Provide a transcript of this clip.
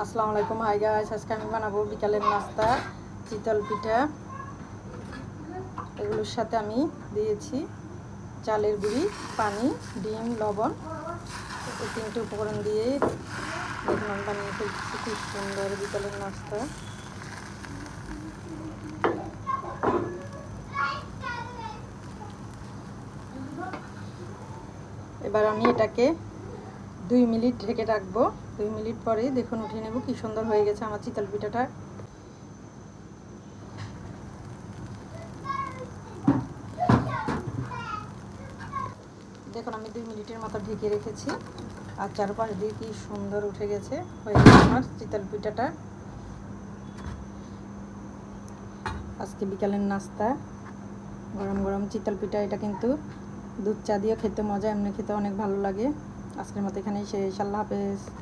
আসসালামু আলাইকুম hi guys আজকে আমি বানাবো বিকালের নাস্তা, চিতল পিঠা। এগুলোর সাথে আমি দিয়েছি চালের গুঁড়ি, পানি, ডিম, লবণ। এই তিনটে উপকরণ দিয়ে দেখুন আমি বানিয়ে ফেলছি, খুব সুন্দর বিকালের নাস্তা। এবার আমি এটাকে দুই মিনিট ঢেকে রাখব। দুই মিনিট পরে দেখুন, উঠিয়ে নেব। কি সুন্দর হয়ে গেছে আমার চিতল পিঠাটা। দেখুন, আমি দুই মিনিটের মতো ঢেকে রেখেছি। আর চারপাশ দিয়ে কি সুন্দর উঠে গেছে। হয়ে গেছে আমার চিতল পিঠাটা। আজকে বিকালের নাস্তা। গরম গরম চিতল পিঠা, এটা কিন্তু দুধ চা দিয়ে খেতে মজা, এমনি খেতে অনেক ভালো লাগে। আজকের মতো এখানেই শেষ। আল্লাহ হাফেজ।